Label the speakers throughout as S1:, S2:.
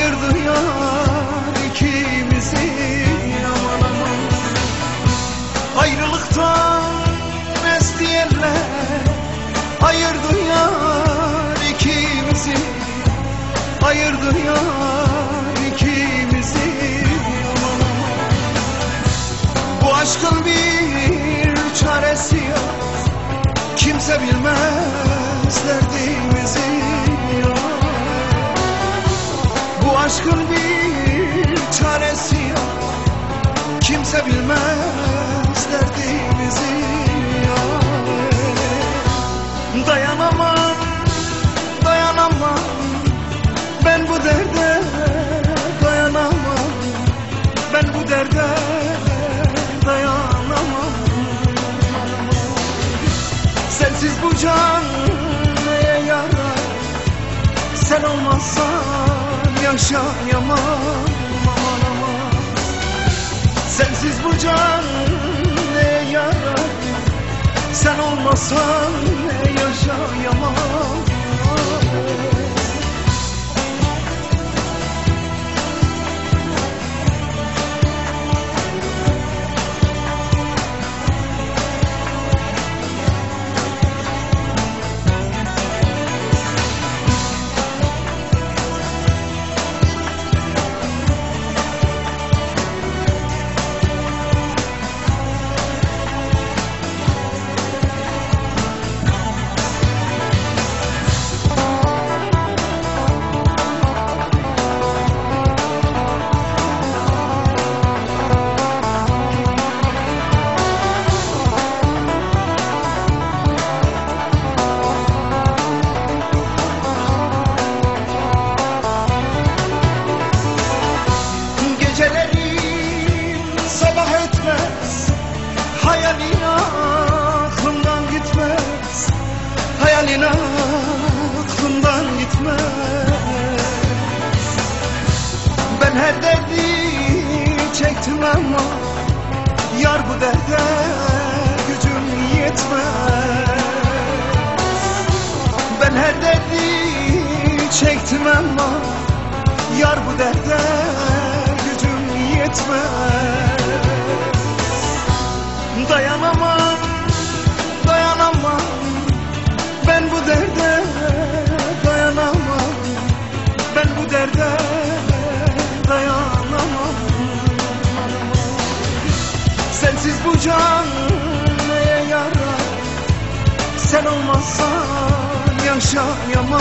S1: ayırdı yar ikimizi aman aman. Ayrılıktan esdiyenler ayırdı yar ikimizi Ayırdı yar ikimizi aman aman. Bu aşkın bir çaresi yok. Kimse bilmez derdimizi aşkın bir çaresi yok Kimse bilmez derdimizi Dayanamam, dayanamam. Ben bu derde dayanamam. Ben bu derde dayanamam. Sensiz bu can neye yarar? Sen olmazsan yaşayamam aman aman. Sensiz bu can neye yarar? Sen olmasan yaşayamam Ben her derdi çektim ama Yar bu derde gücüm yetmez. Ben her derdi çektim ama Yar bu derde gücüm yetmez Sensiz bu can neye yarar? Sen olmazsan yaşayamam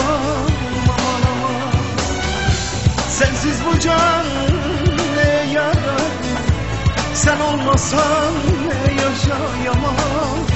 S1: aman aman. Sensiz bu can ne yarar? Sen olmasan yaşayamam